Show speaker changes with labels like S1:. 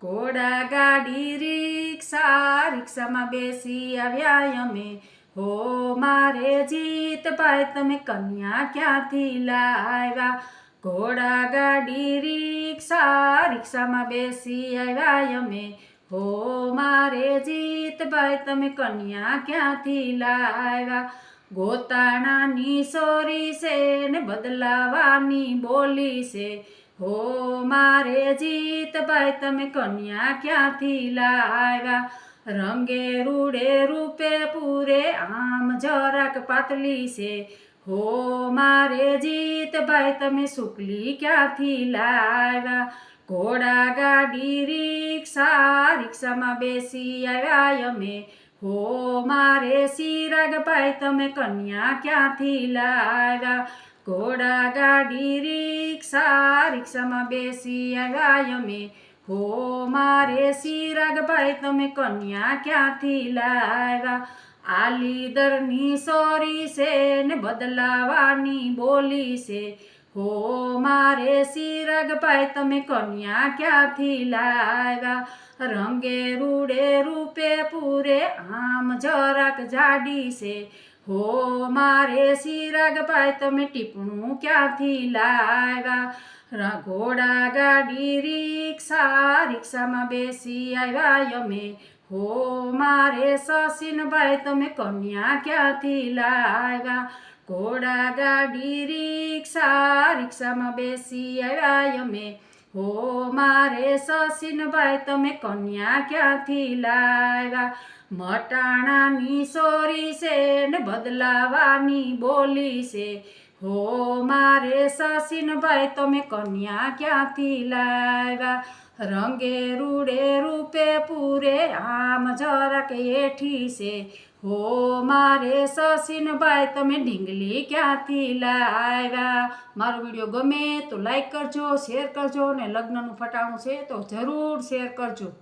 S1: ઘોડા ગાડી, રિક્ષા, રિક્ષામાં બેસી આવ્યા અમે. હો મારે જીતભાઈ તમે કન્યા ક્યાંથી લાવ્યા? ઘોડા ગાડી, રિક્ષા, રિક્ષામાં બેસી આવ્યા અમે. હો મારે જીતભાઈ તમે કન્યા ક્યાંથી લાવ્યા? ગોતાણાની સોરી છે ને બદલાવાની બોલી છે. હો, મારે જીતભાઈ તમે કન્યા ક્યાંથી લાવ્યા? રંગે રૂડે રૂપે પૂરે, આમ જરાક પાતળી છે. હો, મારે જીતભાઈ તમે સુકલી ક્યાંથી લાવ્યા? ઘોડા ગાડી, રિક્ષા, રિક્ષામાં બેસી આવ્યા અમે. હો, મારે સિરાગભાઈ તમે કન્યા ક્યાંથી લાવ્યા? ઘોડા ગાડી રિક્ષા રિક્ષામાં બેસી આવ્યા અમે હો મારે સિરાગભાઈ તમે કન્યા ક્યાંથી લાવ્યા આલીદરની સોરી છે ને બદલાવાની બોલી છે હો મારે સિરાગભાઈ તમે કન્યા ક્યાંથી લાવ્યા રંગે રૂડે રૂપે પૂરે આમ જરાક જાડી છે હો, મારે સિરાગભાઈ તમે ટીપણું ક્યાંથી લાવ્યા? ઘોડા ગાડી, રિક્ષા, રિક્ષામાં બેસી આવ્યા અમે. હો, મારે સસીનભાઈ, તમે કન્યા ક્યાંથી લાવ્યા? ઘોડા, ગાડી, રિક્ષા, રિક્ષામાં બેસી આવ્યા અમે. હો મારે સસીનભાઈ તમે કન્યા ક્યાંથી લાવ્યા? મટાણાની સોરી છે ને બદલાવાની બોલી છે. હો મારે સસીનભાઈ તમે કન્યા ક્યાંથી લાવ્યા? રંગે રૂડે રૂપે પૂરે, આમ જરાક એઠી છે. હો મારે સસીનભાઈ તમે ઢીંગલી ક્યાંથી લાવ્યા? મારો વીડિયો ગમે તો લાઈક કરજો, શેર કરજો ને લગ્નનું ફટાણું છે તો જરૂર શેર કરજો.